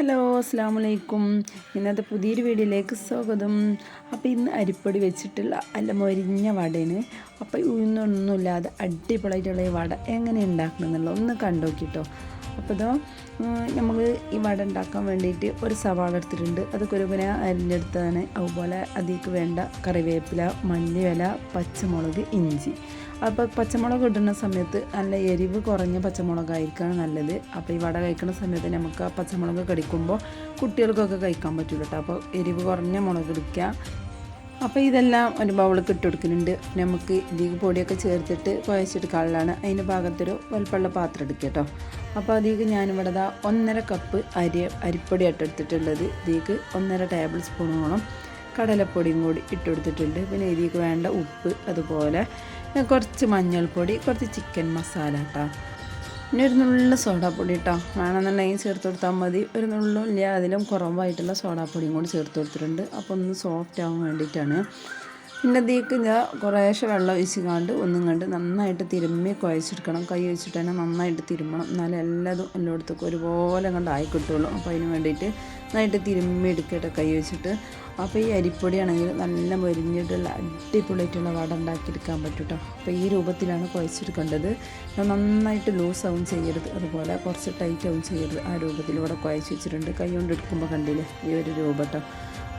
Hello അസ്സാം വലൈക്കും ഇന്നത്തെ പുതിയൊരു വീഡിയോയിലേക്ക് സ്വാഗതം. അപ്പോൾ ഇന്ന് അരിപ്പൊടി വെച്ചിട്ടുള്ള അല്ല മൊരിഞ്ഞ വടയാണ്. അപ്പോൾ ഉഴുന്നൊന്നുമില്ലാതെ അടിപൊളിയായിട്ടുള്ള ഈ വട എങ്ങനെ ഉണ്ടാക്കണം എന്നുള്ളത് ഒന്ന് കണ്ടോക്കിട്ടോ അപ്പോൾ ഇതോ നമ്മൾ ഈ വട ഉണ്ടാക്കാൻ വേണ്ടിയിട്ട് ഒരു സവാള എടുത്തിട്ടുണ്ട്. അത് കുരുപുന അരിഞ്ഞെടുത്തതാണ്. അതുപോലെ അതിലേക്ക് വേണ്ട കറിവേപ്പില മല്ലിയില പച്ചമുളക് ഇഞ്ചി. അപ്പോൾ പച്ചമുളക് ഇടുന്ന സമയത്ത് നല്ല എരിവ് കുറഞ്ഞ പച്ചമുളകായിരിക്കാണ് നല്ലത്. അപ്പോൾ ഈ വട കഴിക്കുന്ന സമയത്ത് നമുക്ക് ആ പച്ചമുളക് കടിക്കുമ്പോൾ കുട്ടികൾക്കൊക്കെ കഴിക്കാൻ പറ്റില്ല കേട്ടോ അപ്പോൾ എരിവ് കുറഞ്ഞ മുളക് എടുക്കുക അപ്പോൾ ഇതെല്ലാം ഒരു ബൗളിൽ ഇട്ട് കൊടുക്കുന്നുണ്ട്. നമുക്ക് ഇതിക്ക് പൊടിയൊക്കെ ചേർത്തിട്ട് കുഴച്ചെടുക്കാനുള്ളതാണ്. അതിന്റെ ഭാഗത്തൊരു വലുപ്പമുള്ള പാത്രം എടുക്കുക കേട്ടോ അപ്പോൾ അതിലേക്ക് ഞാനിവിടെ ദാ ഒന്നര കപ്പ് അരി അരിപ്പൊടി ഇട്ടെടുത്തിട്ടുള്ളത് ഇതിലേക്ക് ഒന്നര ടേബിൾ സ്പൂണോളം കടലപ്പൊടിയും കൂടി ഇട്ടെടുത്തിട്ടുണ്ട് പിന്നെ ഇതിലേക്ക് വേണ്ട ഉപ്പ് അതുപോലെ കുറച്ച് മഞ്ഞൾപ്പൊടി കുറച്ച് ചിക്കൻ മസാല കേട്ടോ പിന്നെ ഒരു നുള്ള സോഡാപ്പൊടി കേട്ടോ വേണമെന്നുണ്ടെങ്കിൽ ചേർത്ത് കൊടുത്താൽ മതി. ഒരു നുള്ളും ഇല്ല അതിലും കുറവായിട്ടുള്ള സോഡാപ്പൊടിയും കൂടി ചേർത്ത് കൊടുത്തിട്ടുണ്ട്. അപ്പോൾ ഒന്ന് സോഫ്റ്റ് ആവാൻ വേണ്ടിയിട്ടാണ്. പിന്നെ ഇതിലേക്ക് ഞാൻ കുറേശ്ശെ വെള്ളം ഒഴിച്ചുകാണ്ട് ഒന്നും കണ്ട് നന്നായിട്ട് തിരുമ്മി കുഴച്ചെടുക്കണം. കൈ വെച്ചിട്ട് തന്നെ നന്നായിട്ട് തിരുമ്മണം. എന്നാലും എല്ലാതും എല്ലായിടത്തേക്കും ഒരുപോലെ കണ്ട് ആയി കിട്ടുള്ളൂ. അപ്പോൾ അതിന് വേണ്ടിയിട്ട് നന്നായിട്ട് തിരുമ്മി എടുക്കട്ടെ കൈ വെച്ചിട്ട്. അപ്പോൾ ഈ അരിപ്പൊടിയാണെങ്കിൽ നല്ല മൊരിഞ്ഞിട്ടുള്ള അടിപൊളിയായിട്ടുള്ള വട ഉണ്ടാക്കിയെടുക്കാൻ പറ്റും കേട്ടോ അപ്പോൾ ഈ രൂപത്തിലാണ് കുഴച്ചെടുക്കേണ്ടത്. നന്നായിട്ട് ലൂസ് ആവും ചെയ്യരുത്. അതുപോലെ കുറച്ച് ടൈറ്റ് ആവും ചെയ്യരുത്. ആ രൂപത്തിലൂടെ കുഴച്ച് വെച്ചിട്ടുണ്ട്. കൈ കൊണ്ട് എടുക്കുമ്പോൾ കണ്ടില്ലേ? ഈ ഒരു രൂപം കേട്ടോ.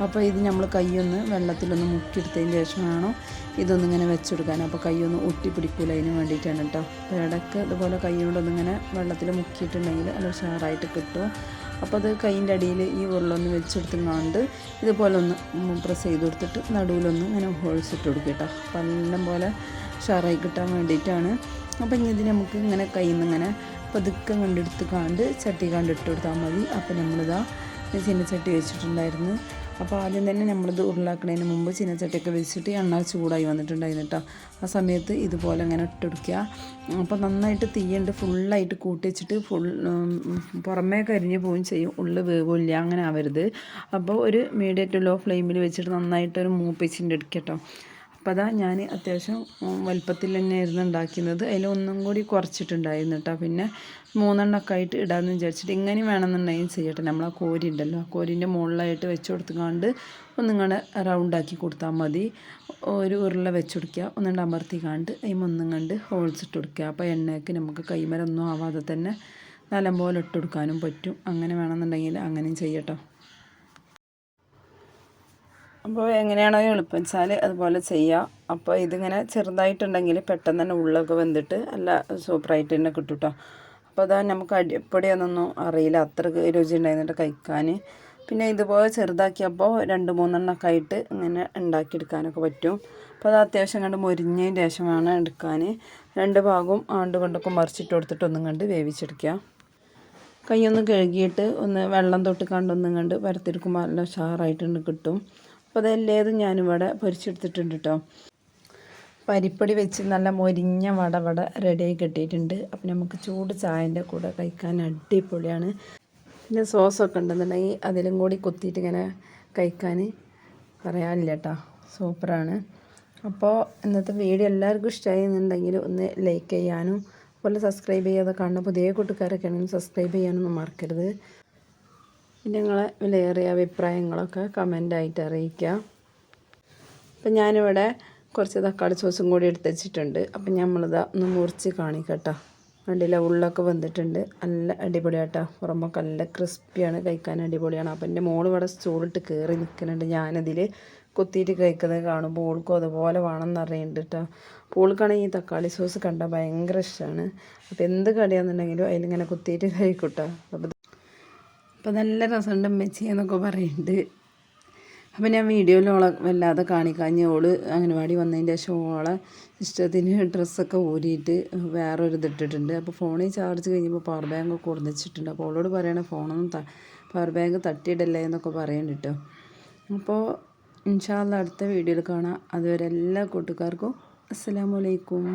അപ്പോൾ ഇത് നമ്മൾ കൈയൊന്ന് വെള്ളത്തിലൊന്ന് മുക്കിയെടുത്തതിന് ശേഷമാണോ ഇതൊന്നിങ്ങനെ വെച്ചെടുക്കാൻ അപ്പോൾ കൈയൊന്ന് ഒട്ടി പിടിക്കൂല അതിന് വേണ്ടിയിട്ടാണ് കേട്ടോ അപ്പോൾ ഇടയ്ക്ക് ഇതുപോലെ കൈയോടൊന്നിങ്ങനെ വെള്ളത്തിൽ മുക്കിയിട്ടുണ്ടെങ്കിൽ നല്ല ഉഷാറായിട്ട് കിട്ടും. അപ്പോൾ അത് കൈന്റെ അടിയിൽ ഈ ഉരുളൊന്ന് വെച്ചെടുത്തുങ്ങാണ്ട് ഇതുപോലെ ഒന്ന് പ്രസ് ചെയ്ത് കൊടുത്തിട്ട് നടുവിലൊന്ന് ഇങ്ങനെ ഹോൾസ് ഇട്ട് കൊടുക്കുക കേട്ടോ അപ്പം എല്ലാം പോലെ ഉഷാറായി കിട്ടാൻ വേണ്ടിയിട്ടാണ്. അപ്പോൾ ഇനി ഇത് നമുക്ക് ഇങ്ങനെ കയ്യിൽ നിന്ന് ഇങ്ങനെ പതുക്കെ കണ്ടെടുത്ത് കാണ്ട് ചട്ടി കണ്ടിട്ട് കൊടുത്താൽ മതി. അപ്പോൾ നമ്മളിതാ ചട്ടി വെച്ചിട്ടുണ്ടായിരുന്നു. അപ്പോൾ ആദ്യം തന്നെ നമ്മളിത് ഉരുളാക്കുന്നതിന് മുമ്പ് ചീനച്ചട്ടിയൊക്കെ വെച്ചിട്ട് എണ്ണ ചൂടായി വന്നിട്ടുണ്ടായിരുന്നു കേട്ടോ. ആ സമയത്ത് ഇതുപോലെ ഇങ്ങനെ ഇട്ടെടുക്കുക. അപ്പോൾ നന്നായിട്ട് തീയുണ്ട് ഫുള്ളായിട്ട് കൂട്ടി വെച്ചിട്ട് ഫുൾ പുറമേ കരിഞ്ഞ് പോവുകയും ചെയ്യും. ഉള്ളിൽ വേവില്ല അങ്ങനെ ആവരുത്. അപ്പോൾ ഒരു മീഡിയം ടു ലോ ഫ്ലെയിമിൽ വെച്ചിട്ട് നന്നായിട്ട് ഒരു മൂപ്പിച്ചിന്റെ എടുക്കട്ടോ അപ്പോൾ ഞാൻ അത്യാവശ്യം വലുപ്പത്തിൽ തന്നെയായിരുന്നു ഉണ്ടാക്കുന്നത് അതിലൊന്നും കൂടി കുറച്ചിട്ടുണ്ടായിരുന്നു കേട്ടോ പിന്നെ മൂന്നെണ്ണമൊക്കെ ആയിട്ട് ഇടാമെന്ന് വിചാരിച്ചിട്ട് ഇങ്ങനെ വേണമെന്നുണ്ടെങ്കിൽ ചെയ്യട്ടെ. നമ്മൾ ആ കോരി ഉണ്ടല്ലോ. ആ കോരിന്റെ മുകളിലായിട്ട് വെച്ച് കൊടുത്തുകൊണ്ട് ഒന്നിങ്ങനെ റൗണ്ടാക്കി കൊടുത്താൽ മതി. ഒരു ഉരുള വെച്ച് കൊടുക്കുക. ഒന്നുകൊണ്ട് അമർത്തി കണ്ട് അതിൽ ഒന്നും കണ്ട് ഹോൾസ് ഇട്ട് കൊടുക്കുക. അപ്പോൾ എണ്ണയ്ക്ക് നമുക്ക് കൈമരൊന്നും ആവാതെ തന്നെ നല്ലപോലെ ഇട്ട് കൊടുക്കാനും പറ്റും. അങ്ങനെ വേണമെന്നുണ്ടെങ്കിൽ അങ്ങനെയും ചെയ്യട്ടോ അപ്പോൾ എങ്ങനെയാണോ എളുപ്പം വെച്ചാൽ അതുപോലെ ചെയ്യാം. അപ്പോൾ ഇതിങ്ങനെ ചെറുതായിട്ടുണ്ടെങ്കിൽ പെട്ടെന്ന് തന്നെ ഉള്ളൊക്കെ വെന്തിട്ട് നല്ല സൂപ്പറായിട്ട് തന്നെ കിട്ടും കേട്ടോ അപ്പോൾ അതാ നമുക്ക് അടിപ്പൊടിയൊന്നും അറിയില്ല. അത്ര രുചി ഉണ്ടായിരുന്നിട്ട് കഴിക്കാൻ. പിന്നെ ഇതുപോലെ ചെറുതാക്കിയപ്പോൾ രണ്ട് മൂന്നെണ്ണമൊക്കെ ആയിട്ട് ഇങ്ങനെ ഉണ്ടാക്കിയെടുക്കാനൊക്കെ പറ്റും. അപ്പോൾ അത് അത്യാവശ്യം കണ്ട് മുരിഞ്ഞതിന് ശേഷമാണ് എടുക്കാൻ. രണ്ട് ഭാഗവും ആണ്ട് കൊണ്ടൊക്കെ മറിച്ചിട്ട് കൊടുത്തിട്ട് ഒന്നും കണ്ട് വേവിച്ചെടുക്കുക. കൈയൊന്ന് കഴുകിയിട്ട് ഒന്ന് വെള്ളം തൊട്ട് കണ്ടൊന്നും കണ്ട് വരത്തിരിക്കുമ്പോൾ നല്ല ഉഷാറായിട്ടുണ്ട് കിട്ടും. അപ്പോൾ അതെല്ലാതും ഞാനിവിടെ പൊരിച്ചെടുത്തിട്ടുണ്ട് കേട്ടോ പരിപ്പടി വെച്ച് നല്ല മൊരിഞ്ഞ വട വട റെഡിയായി കിട്ടിയിട്ടുണ്ട്. അപ്പം നമുക്ക് ചൂട് ചായന്റെ കൂടെ കഴിക്കാൻ അടിപൊളിയാണ്. പിന്നെ സോസൊക്കെ ഉണ്ടെന്നുണ്ടെങ്കിൽ അതിലും കൂടി കുത്തിയിട്ട് ഇങ്ങനെ കഴിക്കാൻ പറയാനില്ല കേട്ടോ സൂപ്പറാണ്. അപ്പോൾ ഇന്നത്തെ വീഡിയോ എല്ലാവർക്കും ഇഷ്ടമായിരുന്നുണ്ടെങ്കിൽ ഒന്ന് ലൈക്ക് ചെയ്യാനും അതുപോലെ സബ്സ്ക്രൈബ് ചെയ്യാതെ കാണുന്ന പുതിയ കൂട്ടുകാരൊക്കെ ആണെങ്കിൽ സബ്സ്ക്രൈബ് ചെയ്യാനൊന്നും മറക്കരുത്. നിങ്ങളെ വിലയേറിയ അഭിപ്രായങ്ങളൊക്കെ കമന്റായിട്ട് അറിയിക്കുക അപ്പം ഞാനിവിടെ കുറച്ച് തക്കാളി സോസും കൂടി എടുത്ത് വെച്ചിട്ടുണ്ട്. അപ്പം നമ്മളിത് ഒന്ന് മുറിച്ച് കാണിക്കട്ടോ. വണ്ടിയിലെ ഉള്ളൊക്കെ വന്നിട്ടുണ്ട് നല്ല അടിപൊളിയാട്ടോ. പുറമൊക്കെ നല്ല ക്രിസ്പിയാണ് കഴിക്കാൻ അടിപൊളിയാണ്. അപ്പം എന്റെ മോൾ ഇവിടെ സ്റ്റൂളിട്ട് കയറി നിൽക്കുന്നുണ്ട് ഞാനതിൽ കുത്തിയിട്ട് കഴിക്കുന്നത് കാണുമ്പോൾ ഓൾക്കും അതുപോലെ വേണമെന്ന് അറിയുന്നുണ്ട് കേട്ടോ പൂൾക്കാണെങ്കിൽ ഈ തക്കാളി സോസ് കണ്ടാൽ ഭയങ്കര ഇഷ്ടമാണ് അപ്പോൾ എന്ത് കടിയാണെന്നുണ്ടെങ്കിലും അതിലിങ്ങനെ കുത്തിയിട്ട് കഴിക്കൂട്ടോ. അപ്പോൾ അപ്പോൾ നല്ല രസമുണ്ട് അമ്മച്ചി എന്നൊക്കെ പറയുന്നുണ്ട് അപ്പം ഞാൻ വീഡിയോയിൽ ഓളെ വല്ലാതെ കാണിക്കാഞ്ഞ് ഓൾ അംഗനവാടി വന്നതിന്റെ ശേഷം ഓളെ ഇഷ്ടത്തിന് ഡ്രസ്സൊക്കെ ഊരിയിട്ട് വേറൊരു ഇതിട്ടിട്ടുണ്ട് അപ്പോൾ ഫോണിൽ ചാർജ് കഴിഞ്ഞപ്പോൾ പവർ ബാങ്ക് കൊടുന്നിച്ചിട്ടുണ്ട് അപ്പോൾ ഓളോട് പറയണേ ഫോണൊന്നും ത പവർ ബാങ്ക് തട്ടിയിടല്ലേ എന്നൊക്കെ പറയുന്നുണ്ട് കേട്ടോ അപ്പോൾ ഇൻഷാല്ല അടുത്ത വീഡിയോയിൽ കാണാം. അതുവരെ എല്ലാ കൂട്ടുകാർക്കും അസ്സാമലൈക്കും